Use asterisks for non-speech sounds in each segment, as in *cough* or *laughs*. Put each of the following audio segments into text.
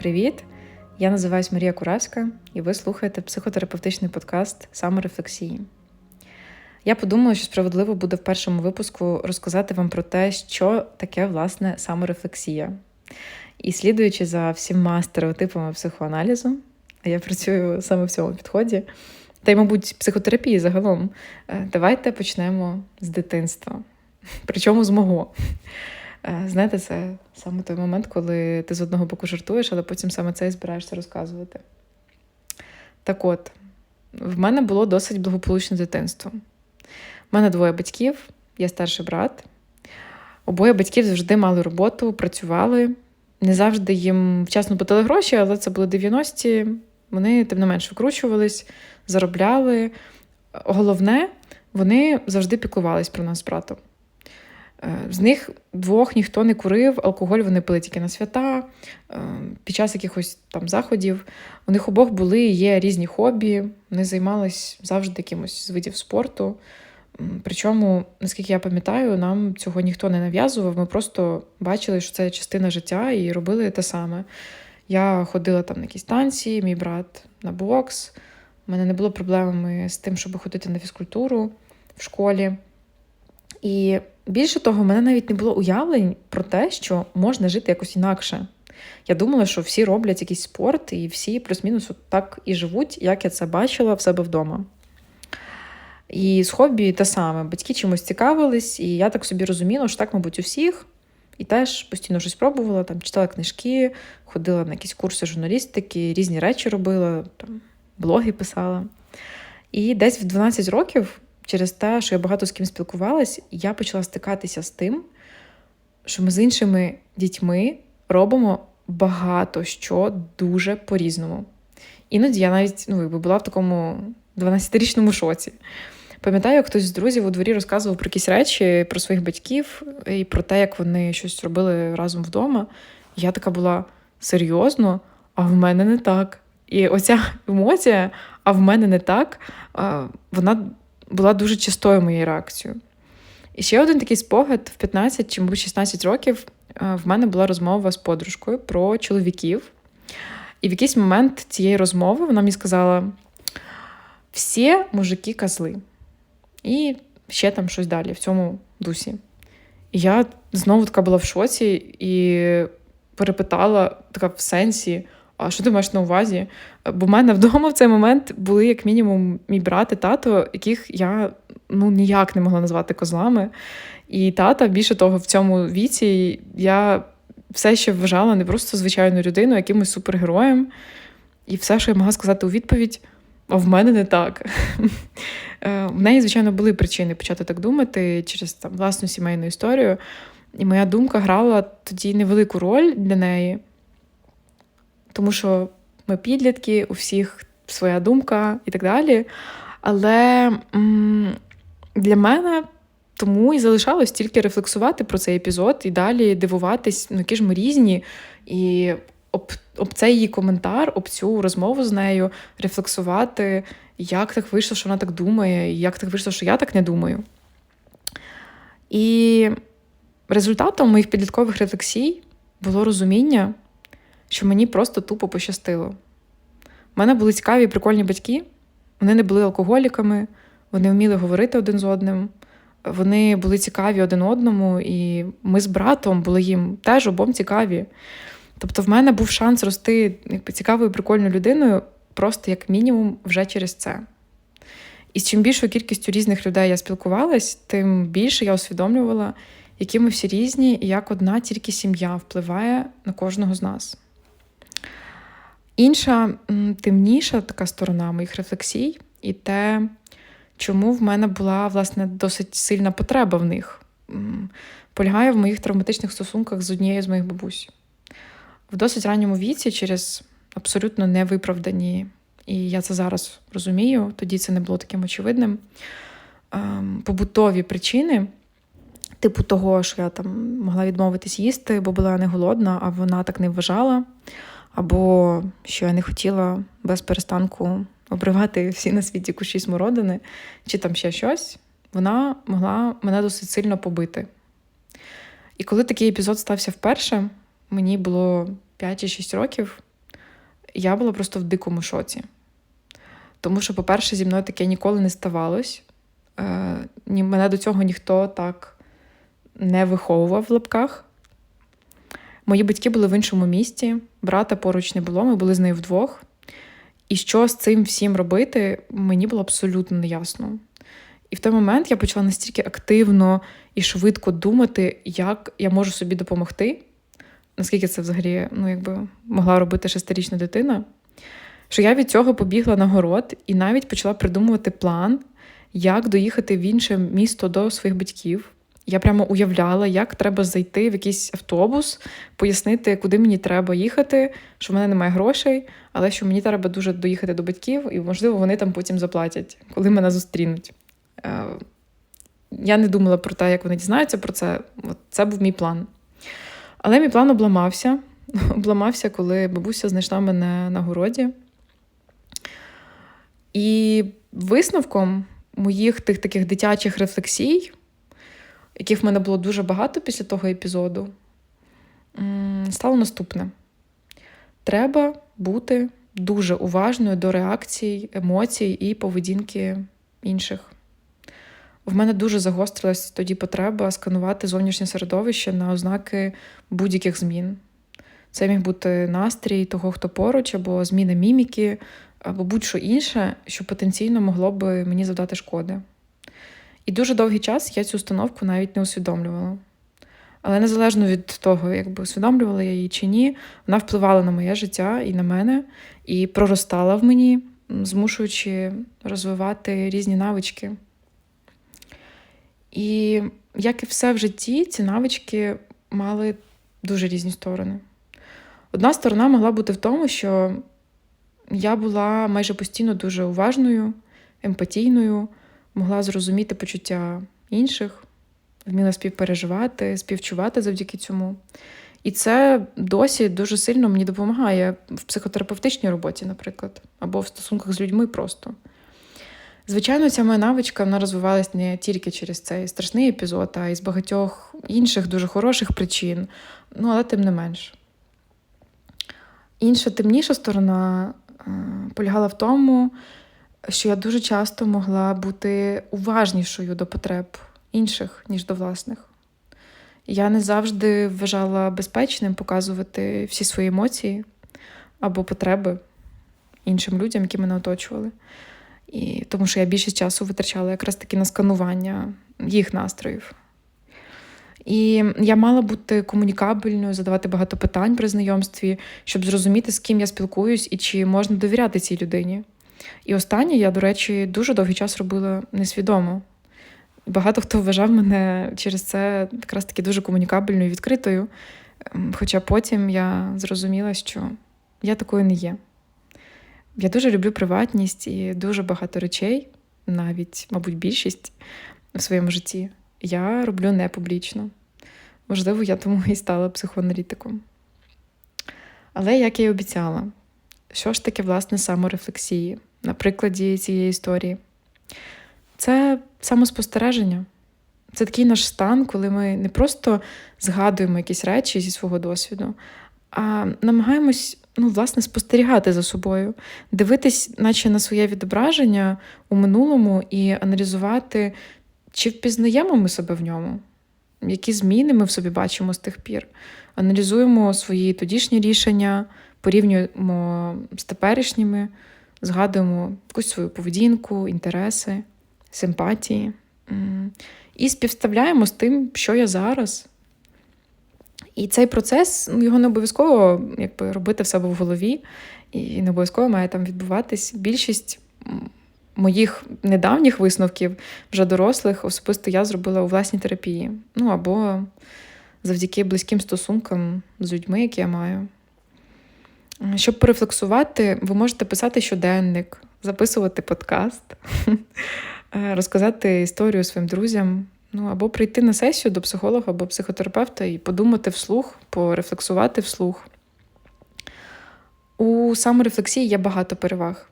Привіт! Я називаюсь Марія Куравська, і ви слухаєте психотерапевтичний подкаст саморефлексії. Я подумала, що справедливо буде в першому випуску розказати вам про те, що таке власне саморефлексія. І слідуючи за всіма стереотипами психоаналізу, а я працюю саме в цьому підході, та й, мабуть, психотерапії загалом, е, давайте почнемо з дитинства. Причому з мого. Е, знаєте, це саме той момент, коли ти з одного боку жартуєш, але потім саме це і збираєшся розказувати. Так от, в мене було досить благополучне дитинство. У мене двоє батьків, я старший брат. Обоє батьків завжди мали роботу, працювали. Не завжди їм вчасно платили гроші, але це були 90-ті. Вони, тим не менш, викручувались, заробляли. Головне, вони завжди піклувались про нас з братом. З них двох ніхто не курив, алкоголь вони пили тільки на свята, е, під час якихось там заходів. У них обох були є різні хобі, вони займались завжди якимось з видів спорту. Причому, наскільки я пам'ятаю, нам цього ніхто не нав'язував. Ми просто бачили, що це частина життя, і робили те саме. Я ходила там на якісь танці, мій брат на бокс. У мене не було проблеми з тим, щоб ходити на фізкультуру в школі. І більше того, в мене навіть не було уявлень про те, що можна жити якось інакше. Я думала, що всі роблять якийсь спорт, і всі плюс-мінус так і живуть, як я це бачила в себе вдома. І з хобі те саме. Батьки чимось цікавились, і я так собі розуміла, що так, мабуть, у всіх. І теж постійно щось пробувала, там читала книжки, ходила на якісь курси журналістики, різні речі робила, там блоги писала. І десь в 12 років через те, що я багато з ким спілкувалась, я почала стикатися з тим, що ми з іншими дітьми робимо багато що дуже по-різному. Іноді я навіть ну, якби була в такому 12-річному шоці. Пам'ятаю, хтось з друзів у дворі розказував про якісь речі, про своїх батьків і про те, як вони щось робили разом вдома. Я така була серйозно, а в мене не так. І оця емоція, а в мене не так, вона була дуже частою моєю реакцією. І ще один такий спогад в 15 чи, мабуть, 16 років е, в мене була розмова з подружкою про чоловіків. І в якийсь момент цієї розмови вона мені сказала: всі мужики козли. І ще там щось далі в цьому дусі. І я знову така була в шоці і перепитала така в сенсі а що ти маєш на увазі? Бо в мене вдома в цей момент були, як мінімум, мій брат і тато, яких я ну, ніяк не могла назвати козлами. І тата, більше того, в цьому віці я все ще вважала не просто звичайну людину, а якимось супергероєм. І все, що я могла сказати у відповідь, а в мене не так. *laughs* Е, в неї, звичайно, були причини почати так думати через там, власну сімейну історію. І моя думка грала тоді невелику роль для неї тому що ми підлітки, у всіх своя думка і так далі. Але для мене тому і залишалось тільки рефлексувати про цей епізод і далі дивуватись, ну які ж ми різні. І об, об цей її коментар, об цю розмову з нею рефлексувати, як так вийшло, що вона так думає, як так вийшло, що я так не думаю. І результатом моїх підліткових рефлексій було розуміння, що мені просто тупо пощастило. У мене були цікаві і прикольні батьки, вони не були алкоголіками, вони вміли говорити один з одним, вони були цікаві один одному, і ми з братом були їм теж обом цікаві. Тобто, в мене був шанс рости якби, цікавою, прикольною людиною, просто як мінімум, вже через це. І з чим більшою кількістю різних людей я спілкувалась, тим більше я усвідомлювала, які ми всі різні, і як одна тільки сім'я впливає на кожного з нас. Інша темніша така сторона моїх рефлексій, і те, чому в мене була власне досить сильна потреба в них, полягає в моїх травматичних стосунках з однією з моїх бабусь. В досить ранньому віці, через абсолютно невиправдані, і я це зараз розумію, тоді це не було таким очевидним. Ем, побутові причини, типу того, що я там могла відмовитись їсти, бо була не голодна, а вона так не вважала або що я не хотіла без перестанку обривати всі на світі кущі смородини, чи там ще щось, вона могла мене досить сильно побити. І коли такий епізод стався вперше, мені було 5 чи 6 років, я була просто в дикому шоці. Тому що, по-перше, зі мною таке ніколи не ставалось. Е, Мене до цього ніхто так не виховував в лапках. Мої батьки були в іншому місті, брата поруч не було, ми були з нею вдвох. І що з цим всім робити, мені було абсолютно неясно. І в той момент я почала настільки активно і швидко думати, як я можу собі допомогти, наскільки це взагалі ну, якби, могла робити шестирічна дитина, що я від цього побігла на город і навіть почала придумувати план, як доїхати в інше місто до своїх батьків. Я прямо уявляла, як треба зайти в якийсь автобус, пояснити, куди мені треба їхати, що в мене немає грошей, але що мені треба дуже доїхати до батьків, і, можливо, вони там потім заплатять, коли мене зустрінуть. Е, я не думала про те, як вони дізнаються про це. От Це був мій план. Але мій план обламався. *laughs* Обламався, коли бабуся знайшла мене на городі. І висновком моїх тих таких дитячих рефлексій, яких в мене було дуже багато після того епізоду, стало наступне: треба бути дуже уважною до реакцій, емоцій і поведінки інших. В мене дуже загострилась тоді потреба сканувати зовнішнє середовище на ознаки будь-яких змін. Це міг бути настрій того, хто поруч, або зміна міміки, або будь-що інше, що потенційно могло би мені завдати шкоди. І дуже довгий час я цю установку навіть не усвідомлювала. Але незалежно від того, якби усвідомлювала я її чи ні, вона впливала на моє життя і на мене, і проростала в мені, змушуючи розвивати різні навички. І як і все в житті, ці навички мали дуже різні сторони. Одна сторона могла бути в тому, що я була майже постійно дуже уважною, емпатійною, могла зрозуміти почуття інших, вміла співпереживати, співчувати завдяки цьому. І це досі дуже сильно мені допомагає в психотерапевтичній роботі, наприклад, або в стосунках з людьми просто. Звичайно, ця моя навичка вона розвивалась не тільки через цей страшний епізод, а й з багатьох інших дуже хороших причин, ну але тим не менш. Інша темніша сторона е, полягала в тому, що я дуже часто могла бути уважнішою до потреб інших, ніж до власних. Я не завжди вважала безпечним показувати всі свої емоції або потреби іншим людям, які мене оточували. І, Тому що я більше часу витрачала якраз таки на сканування їх настроїв. І я мала бути комунікабельною, задавати багато питань при знайомстві, щоб зрозуміти, з ким я спілкуюсь і чи можна довіряти цій людині. І останнє я, до речі, дуже довгий час робила несвідомо. Багато хто вважав мене через це якраз таки дуже комунікабельною і відкритою. Ем, хоча потім я зрозуміла, що я такою не є. Я дуже люблю приватність і дуже багато речей, навіть, мабуть, більшість в своєму житті я роблю не публічно. Можливо, я тому і стала психоаналітиком. Але як я й обіцяла, що ж таке, власне, саморефлексії на прикладі цієї історії? Це самоспостереження. Це такий наш стан, коли ми не просто згадуємо якісь речі зі свого досвіду, а намагаємось ну, власне, спостерігати за собою, дивитись, наче на своє відображення у минулому і аналізувати, чи впізнаємо ми себе в ньому, які зміни ми в собі бачимо з тих пір. Аналізуємо свої тодішні рішення, порівнюємо з теперішніми, згадуємо якусь свою поведінку, інтереси, симпатії. І співставляємо з тим, що я зараз. І цей процес ну, його не обов'язково якби, робити в себе в голові, і не обов'язково має там відбуватись. Більшість моїх недавніх висновків, вже дорослих, особисто я зробила у власній терапії. Ну або завдяки близьким стосункам з людьми, які я маю. Щоб порефлексувати, ви можете писати щоденник, записувати подкаст, *laughs* розказати історію своїм друзям. Ну, або прийти на сесію до психолога або психотерапевта і подумати вслух, порефлексувати вслух. У саморефлексії є багато переваг.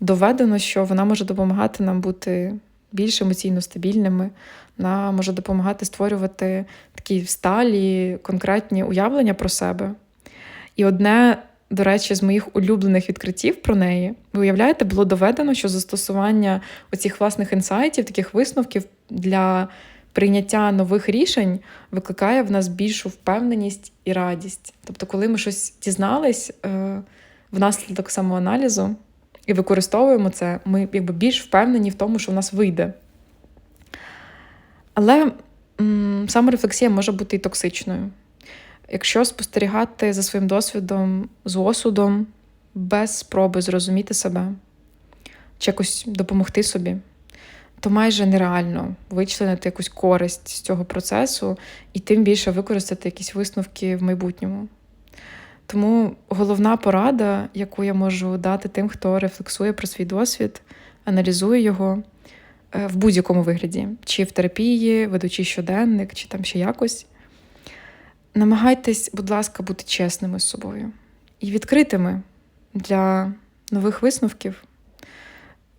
Доведено, що вона може допомагати нам бути більш емоційно стабільними, вона може допомагати створювати такі сталі, конкретні уявлення про себе. І одне до речі, з моїх улюблених відкриттів про неї. Ви уявляєте, було доведено, що застосування оцих власних інсайтів, таких висновків для прийняття нових рішень викликає в нас більшу впевненість і радість. Тобто, коли ми щось дізнались е, внаслідок самоаналізу і використовуємо це, ми якби більш впевнені в тому, що в нас вийде. Але саморефлексія може бути і токсичною. Якщо спостерігати за своїм досвідом з осудом, без спроби зрозуміти себе чи якось допомогти собі, то майже нереально вичленити якусь користь з цього процесу і тим більше використати якісь висновки в майбутньому. Тому головна порада, яку я можу дати тим, хто рефлексує про свій досвід, аналізує його е, в будь-якому вигляді, чи в терапії, ведучи щоденник, чи там ще якось. Намагайтесь, будь ласка, бути чесними з собою і відкритими для нових висновків.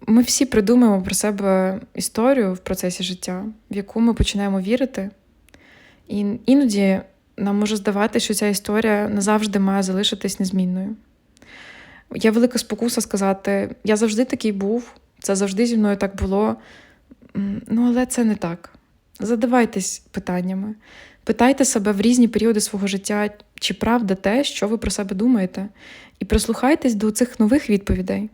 Ми всі придумаємо про себе історію в процесі життя, в яку ми починаємо вірити. І іноді нам може здавати, що ця історія назавжди має залишитись незмінною. Є велика спокуса сказати: я завжди такий був, це завжди зі мною так було. Ну, але це не так. Задавайтесь питаннями. Питайте себе в різні періоди свого життя, чи правда те, що ви про себе думаєте, і прислухайтесь до цих нових відповідей.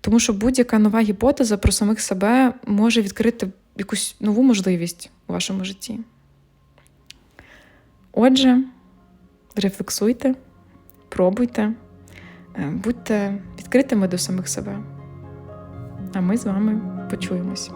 Тому що будь-яка нова гіпотеза про самих себе може відкрити якусь нову можливість у вашому житті. Отже, рефлексуйте, пробуйте, е, будьте відкритими до самих себе. А ми з вами почуємось.